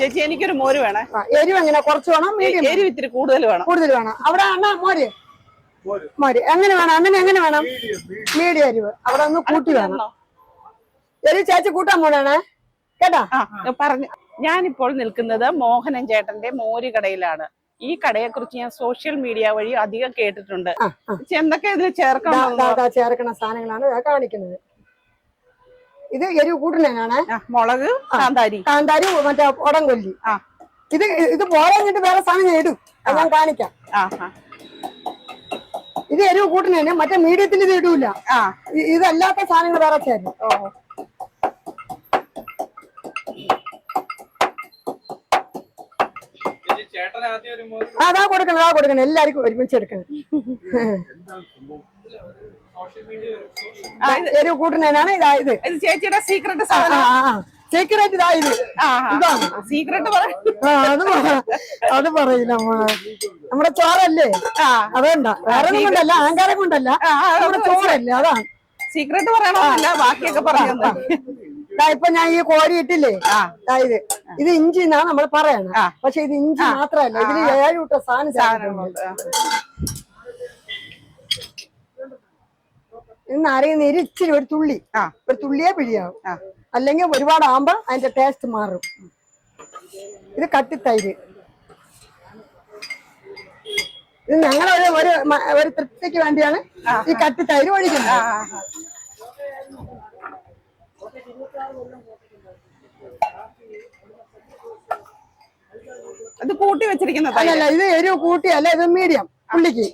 ചേച്ചി എനിക്കൊരു മോര് വേണേ. എരിവ് എങ്ങനെ കുറച്ച് വേണം? മീഡിയം എരിവ് ഇത്തിരി കൂടുതൽ വേണം. കൂടുതൽ വേണം? അവിടെ അണ്ണ മോര്. മോര്. എങ്ങനെ വേണം? അങ്ങനെ എങ്ങനെ വേണം? മീഡിയം എരിവ്. അവിടെ ഒന്ന് കൂട്ടി വേണം. എരിവ് ചേച്ചി കൂട്ടാൻ പോണേ കേട്ടാ? പറഞ്ഞു. ഞാനിപ്പോൾ നിൽക്കുന്നത് മോഹനൻ ചേട്ടന്റെ മോര് കടയിലാണ്. ഈ കടയെ കുറിച്ച് ഞാൻ സോഷ്യൽ മീഡിയ വഴി അധികം കേട്ടിട്ടുണ്ട്. എന്തൊക്കെ ഇതിൽ ചേർക്കണം ദാ, ദാ ചേർക്കണ സാധനങ്ങളാണ് കാണിക്കുന്നത്. ഇത് എരിവ് കൂട്ടുന്നതിനാണ് മുളക് കാന്താരി. കാന്താരി മറ്റേ ഉടംകൊല്ലി ആ. ഇത് ഇത് പോരാഞ്ഞിട്ട് വേറെ സാധനം ഞാൻ ഇടും. അത് ഞാൻ കാണിക്കാം. ഇത് എരിവ് കൂട്ടുന്നതിന് മറ്റേ മീഡിയത്തിൽ ഇത് ഇടൂല. ആ. ഇതല്ലാത്ത സാധനങ്ങൾ വേറെ ചേരും. അതാ കൊടുക്കണം അതാ കൊടുക്കണം. എല്ലാവർക്കും ഒരുമിച്ച് എടുക്കണം. എരിവ് കൂട്ടുന്നതിനാണ് ഇതായത് ഇത് ചേച്ചിയുടെ സീക്രട്ട് സാധനം. സീക്രട്ട് ഇതായത് ഇതാണ്. സീക്രട്ട് അത് പറ- അത് പറയില്ല. നമ്മുടെ ചോറല്ലേ? അതേണ്ട. വേറെ കൊണ്ടല്ല. അഹങ്കാരം കൊണ്ടല്ല. നമ്മുടെ ചോറല്ലേ? അതാണ് സീക്രട്ട് പറയണമെന്നല്ല ബാക്കിയൊക്കെ പറഞ്ഞു ഇപ്പൊ ഞാൻ ഈ കോരി ഇട്ടില്ലേ? അതായത് ഇത്. ഇഞ്ചി എന്നാ നമ്മൾ പറയണം. പക്ഷെ ഇത് ഇഞ്ചി മാത്രല്ല ഇതിന് ഏഴ് കൂട്ട സാധനം ചേർത്തിട്ടുണ്ട്. ഇന്ന് അറിയുന്ന ഒരു ഇച്ചിരി ഒരു തുള്ളി ആ. ഒരു തുള്ളിയെ പിഴിയാവും ആ. അല്ലെങ്കിൽ ഒരുപാട് ആകുമ്പോ അതിന്റെ ടേസ്റ്റ് മാറും ഇത് കട്ടിത്തൈര് ഇത് ഞങ്ങളൊരു ഒരു ഒരു തൃപ്തിക്ക് വേണ്ടിയാണ് ഈ കട്ടിത്തൈര് ഒഴിക്കുന്നത്. അത് കൂട്ടി വെച്ചിരിക്കുന്ന തൈര് അല്ലല്ല ഇത് എരിവ് കൂട്ടിയല്ല ഇത് മീഡിയം പുള്ളിക്ക്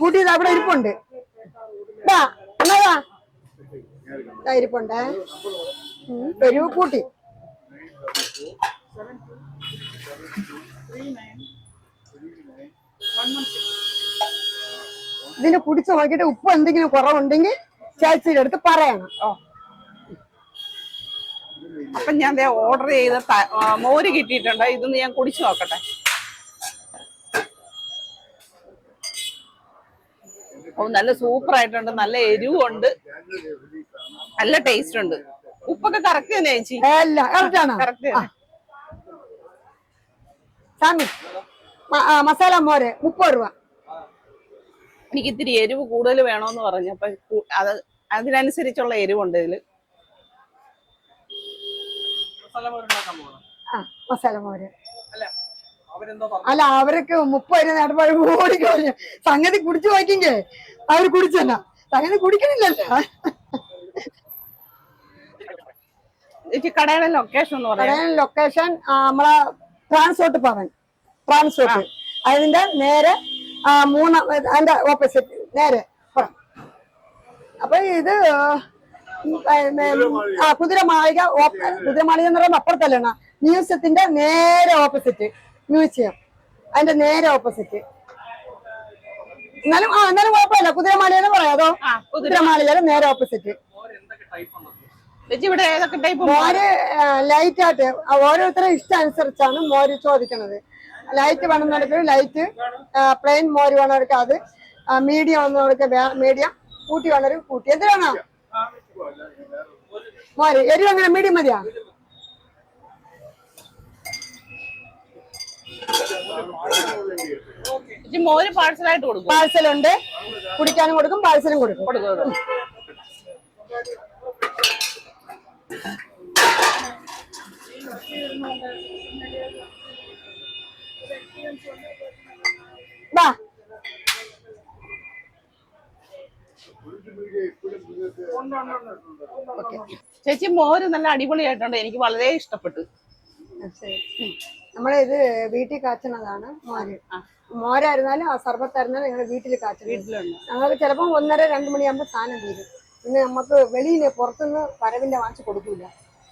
കൂട്ടിയത് അവിടെ ഇരിപ്പുണ്ട് ദാ, എന്നതാ ഇരിപ്പുണ്ടേ. ഉം, എരിവ് കൂട്ടി. ഇതിന് കുടിച്ച് നോക്കിയിട്ട് ഉപ്പ് എന്തെങ്കിലും കുറവുണ്ടെങ്കിൽ ചേച്ചിയുടെ അടുത്ത് പറയണം. ഓ. അപ്പൊ ഞാൻ ഓർഡർ ചെയ്ത മോര് കിട്ടിയിട്ടുണ്ട്. ഇതൊന്ന് ഞാൻ കുടിച്ചു നോക്കട്ടെ. ഓ നല്ല സൂപ്പർ ആയിട്ടുണ്ട്. നല്ല എരിവുണ്ട്. നല്ല ടേസ്റ്റ് ഉണ്ട്. ഉപ്പൊക്കെ കറക്റ്റ് തന്നെ ചേച്ചി? അല്ല കറക്റ്റ് മസാല മോര് മുപ്പത് രൂപ. എനിക്ക് ഇത്തിരി എരിവ് കൂടുതൽ വേണോന്ന് പറഞ്ഞു. അപ്പൊ അത് അതിനനുസരിച്ചുള്ള എരിവുണ്ട് ഇതിൽ. മസാല മോര്. അല്ല അവരൊക്കെ മുപ്പത് രൂപ നേട്ടപ്പാട് ഓടിക്കളഞ്ഞു സംഗതി കുടിച്ചു നോക്കിങ്കേ അവർ കുടിച്ചല്ല സംഗതി കുടിക്കണില്ലല്ലോ. കടയുടെ ലൊക്കേഷൻ ലൊക്കേഷൻ നമ്മളെ ട്രാൻസ്പോർട്ട് പറഞ്ഞു ട്രാൻസ്പോർട്ട് അതിന്റെ നേരെ മൂന്നാം അതിന്റെ ഓപ്പോസിറ്റ് നേരെ. അപ്പൊ ഇത് ആ കുതിരമാളിക കുതിരമാളിക എന്ന് പറയുമ്പോൾ അപ്പുറത്തല്ലേ മ്യൂസിയത്തിന്റെ നേരെ ഓപ്പോസിറ്റ് മ്യൂസിയം അതിന്റെ നേരെ ഓപ്പോസിറ്റ് എന്നാലും ആ എന്നാലും കുഴപ്പമില്ല കുതിരമാളിക പറയാതോ അതോ ആ കുതിര കുതിരമാളികയുടെ നേരെ ഓപ്പോസിറ്റ് ഇവിടെ ഏതൊക്കെ ടൈപ്പ് മോര് ലൈറ്റ് ആയിട്ട് ഓരോരുത്തരുടെ ഇഷ്ടം അനുസരിച്ചാണ് മോര് ചോദിക്കുന്നത് ലൈറ്റ് വേണമെന്നവർക്ക് ലൈറ്റ് പ്ലെയിൻ മോര് വേണവർക്ക് അത് മീഡിയം വന്നവർക്ക് മീഡിയം കൂട്ടി വേണവർക്ക് കൂട്ടി എന്തിനാണോ മോര് എരിവ് അങ്ങനെ മീഡിയം മതിയാ മോര് പാഴ്സലായിട്ട് കൊടുക്കും. പാഴ്സലുണ്ട്. കുടിക്കാനും കൊടുക്കും പാഴ്സലും കൊടുക്കും. കൊടുക്കും വാ ചേച്ചി മോര് നല്ല അടിപൊളിയായിട്ടുണ്ട്. എനിക്ക് വളരെ ഇഷ്ടപ്പെട്ടു. നമ്മളെ ഇത് വീട്ടിൽ കാച്ചണതാണ് മോര്. മോരായിരുന്നാലും ആ സർബത്തായിരുന്നാലും ഞങ്ങൾ വീട്ടിൽ കാച്ചണം വീട്ടിലുണ്ട്. ഞങ്ങൾ ചിലപ്പോൾ ഒന്നര രണ്ട് മണിയാകുമ്പോൾ സാധനം തീരും. പിന്നെ നമുക്ക് വെളിയിൽ പുറത്തുനിന്ന് വരവിന്റെ വാങ്ങിച്ച് കൊടുക്കൂല.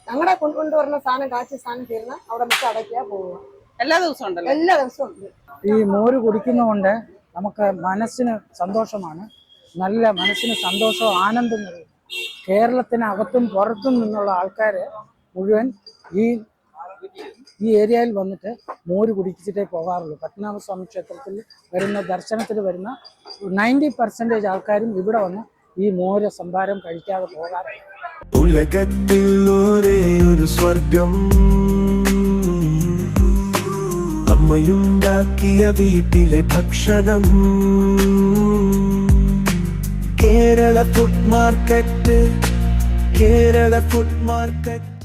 ഞങ്ങളുടെ കൊണ്ടുവരുന്ന സാധനം കാച്ചി സാധനം തീർന്ന അവിടെ വെച്ച് അടയ്ക്കുക പോവുക. എല്ലാ ദിവസവും ഉണ്ടല്ലോ? എല്ലാ ദിവസവും ഉണ്ട്. ഈ മോര് കുടിക്കുന്നതുകൊണ്ട് നമുക്ക് മനസ്സിന് സന്തോഷമാണ്. നല്ല മനസ്സിന് സന്തോഷവും ആനന്ദം നൽകും കേരളത്തിനകത്തും പുറത്തും നിന്നുള്ള ആൾക്കാർ മുഴുവൻ ഈ ഈ ഏരിയയിൽ വന്നിട്ട് മോര് കുടിച്ചിട്ടേ പോകാറുള്ളൂ. പത്മനാഭസ്വാമി ക്ഷേത്രത്തിൽ വരുന്ന ദർശനത്തിന് വരുന്ന നയന്റി പെർസെന്റേജ് ആൾക്കാരും ഇവിടെ വന്ന് ഈ മോര് സംഭാരം കഴിക്കാതെ പോകാറില്ല ഉലകത്തിൽ ഒരേ ഒരു സ്വർഗം അമ്മയുണ്ടാക്കിയ വീട്ടിലെ ഭക്ഷണം. Kerala food market Kerala food market